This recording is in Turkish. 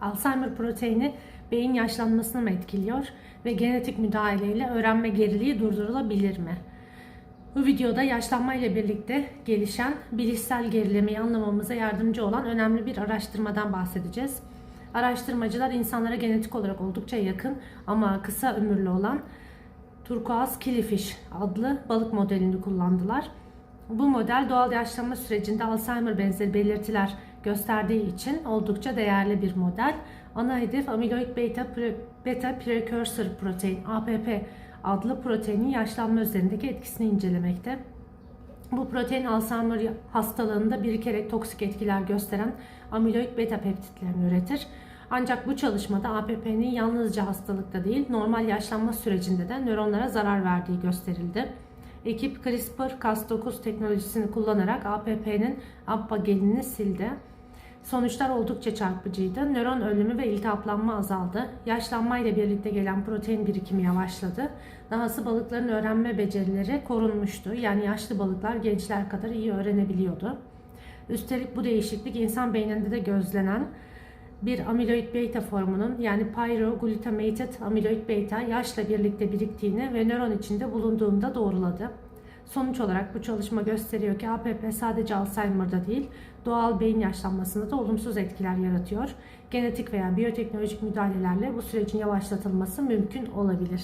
Alzheimer proteini beyin yaşlanmasını mı etkiliyor ve genetik müdahaleyle öğrenme geriliği durdurulabilir mi? Bu videoda yaşlanma ile birlikte gelişen bilişsel gerilemeyi anlamamıza yardımcı olan önemli bir araştırmadan bahsedeceğiz. Araştırmacılar insanlara genetik olarak oldukça yakın ama kısa ömürlü olan turkuaz killifish adlı balık modelini kullandılar. Bu model doğal yaşlanma sürecinde Alzheimer benzeri belirtiler gösterdiği için oldukça değerli bir model. Ana hedef amiloid beta, beta precursor protein APP adlı proteinin yaşlanma üzerindeki etkisini incelemekte. Bu protein Alzheimer hastalığında birikerek toksik etkiler gösteren amiloid beta peptitlerini üretir. Ancak bu çalışmada APP'nin yalnızca hastalıkta değil, normal yaşlanma sürecinde de nöronlara zarar verdiği gösterildi. Ekip CRISPR-Cas9 teknolojisini kullanarak APP'nin APPA genini sildi. Sonuçlar oldukça çarpıcıydı. Nöron ölümü ve iltihaplanma azaldı. Yaşlanma ile birlikte gelen protein birikimi yavaşladı. Dahası balıkların öğrenme becerileri korunmuştu. Yani yaşlı balıklar gençler kadar iyi öğrenebiliyordu. Üstelik bu değişiklik insan beyninde de gözlenen bir amiloid beta formunun yani pyroglutamate amiloid beta yaşla birlikte biriktiğini ve nöron içinde bulunduğunu da doğruladı. Sonuç olarak bu çalışma gösteriyor ki APP sadece Alzheimer'da değil, doğal beyin yaşlanmasında da olumsuz etkiler yaratıyor. Genetik veya biyoteknolojik müdahalelerle bu sürecin yavaşlatılması mümkün olabilir.